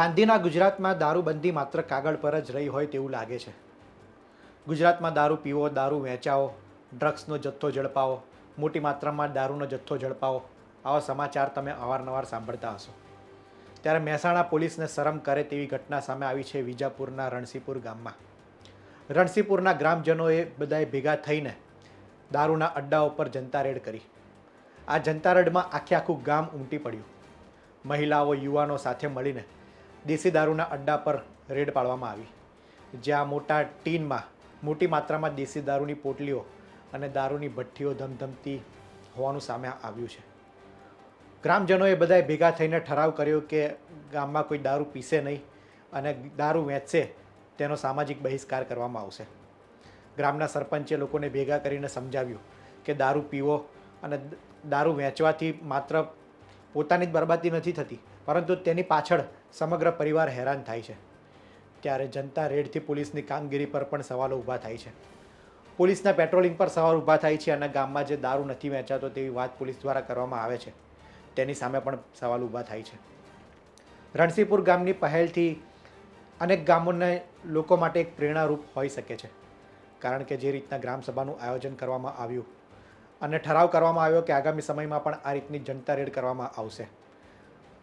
ગાંધીના ગુજરાતમાં દારૂબંધી માત્ર કાગળ પર જ રહી હોય તેવું લાગે છે. ગુજરાતમાં દારૂ પીવો, દારૂ વેચાવો, ડ્રગ્સનો જથ્થો ઝડપાવો, મોટી માત્રામાં દારૂનો જથ્થો ઝડપાવો, આવા સમાચાર તમે અવારનવાર સાંભળતા હશો. ત્યારે મહેસાણા પોલીસને શરમ કરે તેવી ઘટના સામે આવી છે વિજાપુરના રણસીપુર ગામમાં. રણસીપુરના ગ્રામજનોએ બધાએ ભેગા થઈને દારૂના અડ્ડા ઉપર જનતા રેડ કરી. આ જનતા રેડમાં આખે આખું ગામ ઉમટી પડ્યું. મહિલાઓ, યુવાનો સાથે મળીને દેશી દારૂના અડ્ડા પર રેડ પાડવામાં આવી. જ્યાં મોટા ટીનમાં, મોટી માત્રામાં દેશી દારૂની પોટલીઓ અને દારૂની ભઠ્ઠીઓ ધમધમતી હોવાનું સામે આવ્યું છે. ગ્રામજનોએ બધાએ ભેગા થઈને ઠરાવ કર્યો કે ગામમાં કોઈ દારૂ પીશે નહીં અને દારૂ વેચશે તેનો સામાજિક બહિષ્કાર કરવામાં આવશે. ગ્રામના સરપંચે લોકોને ભેગા કરીને સમજાવ્યું કે દારૂ પીવો અને દારૂ વેચવાથી માત્ર પોતાની જ બરબાદી નથી થતી, પરંતુ તેની પાછળ સમગ્ર પરિવાર હેરાન થાય છે. ત્યારે જનતા રેડથી પોલીસની કામગીરી પર પણ સવાલો ઊભા થાય છે. પોલીસના પેટ્રોલિંગ પર સવાલ ઊભા થાય છે અને ગામમાં જે દારૂ નથી વેચાતો તેવી વાત પોલીસ દ્વારા કરવામાં આવે છે. તેની સામે પણ સવાલ ઊભા થાય છે. રણસીપુર ગામની પહેલથી અનેક ગામોને લોકો માટે એક પ્રેરણારૂપ હોઈ શકે છે. કારણ કે જે રીતના ગ્રામસભાનું આયોજન કરવામાં આવ્યું અને ઠરાવ કરવામાં આવ્યો કે આગામી સમયમાં પણ આ રીતની જનતા રેડ કરવામાં આવશે.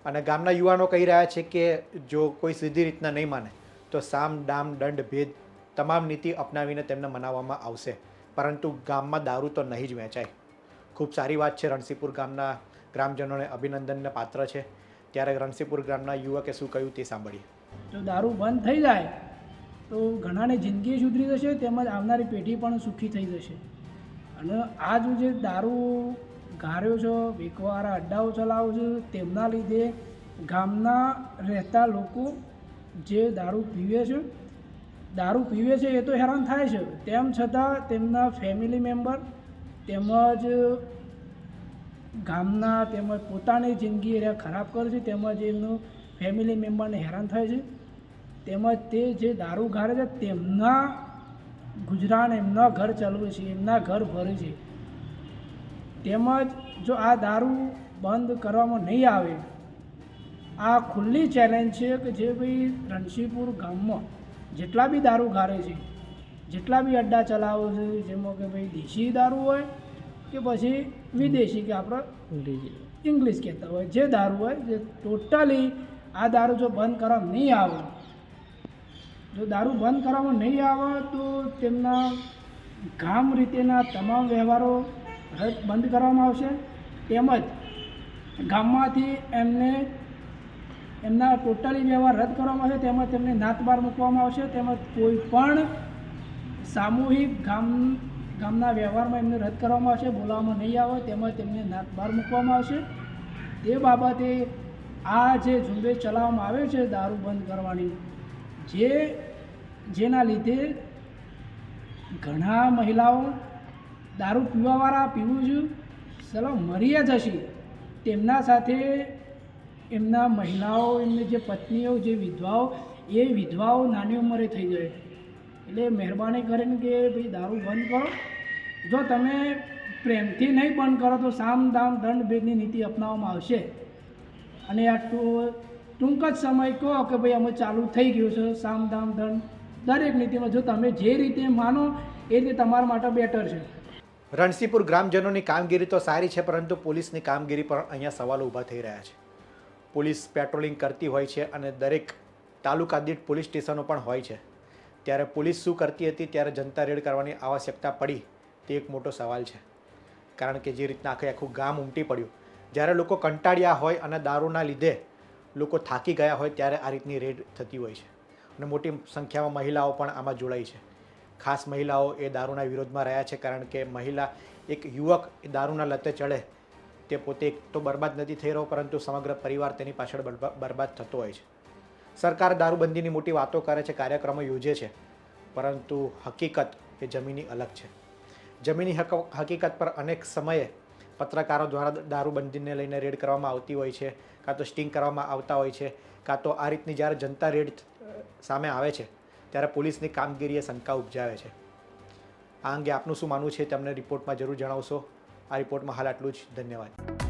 અને ગામના યુવાનો કહી રહ્યા છે કે જો કોઈ સીધી રીતના નહીં માને, તો સામ, ડામ, દંડ, ભેદ તમામ નીતિ અપનાવીને તેમને મનાવવામાં આવશે. પરંતુ ગામમાં દારૂ તો નહીં જ વેચાય ખૂબ સારી વાત છે, રણસીપુર ગામના ગ્રામજનોને અભિનંદનને પાત્ર છે. ત્યારે રણસીપુર ગામના યુવકે શું કહ્યું તે સાંભળીએ. જો દારૂ બંધ થઈ જાય, તો ઘણાની જિંદગી સુધરી જશે, તેમજ આવનારી પેઢી પણ સુખી થઈ જશે. અને આ જો જે દારૂ ગાર્યો છો વેકવાળા અડ્ડાઓ ચલાવો છો, તેમના લીધે ગામના રહેતા લોકો જે દારૂ પીવે છે, દારૂ પીવે છે એ તો હેરાન થાય છે. તેમ છતાં તેમના ફેમિલી મેમ્બર તેમજ ગામના તેમજ પોતાની જિંદગી એ ખરાબ કરે છે, તેમજ એમનું ફેમિલી મેમ્બરને હેરાન થાય છે. તેમજ તે જે દારૂ ગાળે છે, તેમના ગુજરાન એમના ઘર ચલાવે છે, એમના ઘર ભરે છે. તેમજ જો આ દારૂ બંધ કરવામાં નહીં આવે આ ખુલ્લી ચેલેન્જ છે કે જે ભાઈ રણસીપુર ગામમાં જેટલા બી દારૂ ગારે છે જેટલા બી અડ્ડા ચલાવો છે જેમાં કે ભાઈ દેશી દારૂ હોય કે પછી વિદેશી કે આપણે ઇંગ્લિશ. કહેતા હોય જે દારૂ હોય જે ટોટલી આ દારૂ જો બંધ કરવામાં નહીં આવે જો દારૂ બંધ કરવામાં નહીં આવે તો તેમના ગામ રીતેના તમામ વ્યવહારો રદ બંધ કરવામાં આવશે. તેમજ ગામમાંથી એમને, એમના ટોટલી વ્યવહાર રદ કરવામાં આવશે. તેમજ તેમને નાતબાર મૂકવામાં આવશે. તેમજ કોઈ પણ સામૂહિક ગામ, ગામના વ્યવહારમાં એમને રદ કરવામાં આવશે. બોલાવવામાં નહીં આવે. તેમજ તેમને નાતબાર મૂકવામાં આવશે. તે બાબતે આ જે ઝુંબેશ ચલાવવામાં આવે છે, દારૂ બંધ કરવાની, જે, જેના લીધે ઘણા મહિલાઓ દારૂ પીવાવાળા પીવું છું. ચલો મરી જ હશે તેમના સાથે એમના મહિલાઓ, એમની જે પત્નીઓ, જે વિધવાઓ, એ વિધવાઓ નાની ઉંમરે થઈ જાય. એટલે મહેરબાની કરીને કે ભાઈ દારૂ બંધ કરો. જો તમે પ્રેમથી નહીં બંધ કરો તો સામ, દામ, દંડ, ભેદની નીતિ અપનાવવામાં આવશે. અને આ ટૂંક જ સમય કહો કે ભાઈ અમે ચાલુ થઈ ગયું છે. સામ, દામ, દંડ દરેક નીતિમાં જો તમે જે રીતે માનો એ રીતે તમારા માટે બેટર છે. રણસીપુર ગ્રામજનોની કામગીરી તો સારી છે, પરંતુ પોલીસની કામગીરી પર અહીંયા સવાલો ઊભા થઈ રહ્યા છે. પોલીસ પેટ્રોલિંગ કરતી હોય છે અને દરેક તાલુકા દીઠ પોલીસ સ્ટેશનો પણ હોય છે. ત્યારે પોલીસ શું કરતી હતી, ત્યારે જનતા રેડ કરવાની આવશ્યકતા પડી, તે એક મોટો સવાલ છે. કારણ કે જે રીતના આખે આખું ગામ ઉમટી પડ્યું, જ્યારે લોકો કંટાળ્યા હોય અને દારૂના લીધે લોકો થાકી ગયા હોય, ત્યારે આ રીતની રેડ થતી હોય છે. અને મોટી સંખ્યામાં મહિલાઓ પણ આમાં જોડાઈ છે. ખાસ મહિલાઓ એ દારૂના વિરોધમાં રહ્યા છે કારણ કે મહિલા એક યુવક એ દારૂના લતે ચડે તે પોતે તો બરબાદ નથી થઈ રહ્યો, પરંતુ સમગ્ર પરિવાર તેની પાછળ બરબાદ થતો હોય છે. સરકાર દારૂબંધીની મોટી વાતો કરે છે, કાર્યક્રમો યોજે છે, પરંતુ હકીકત એ જમીની અલગ છે. જમીની હક, હકીકત પર અનેક સમયે પત્રકારો દ્વારા દારૂબંધીને લઈને રેડ કરવામાં આવતી હોય છે, કાં તો સ્ટિંગ કરવામાં આવતા હોય છે, કાં તો આ રીતની જ્યારે જનતા રેડ સામે આવે છે ત્યારે પોલીસની કામગીરીએ શંકા ઉપજાવે છે. આ અંગે આપનું શું માનવું છે તમને રિપોર્ટમાં જરૂર જણાવશો. આ રિપોર્ટમાં હાલ આટલું જ. ધન્યવાદ.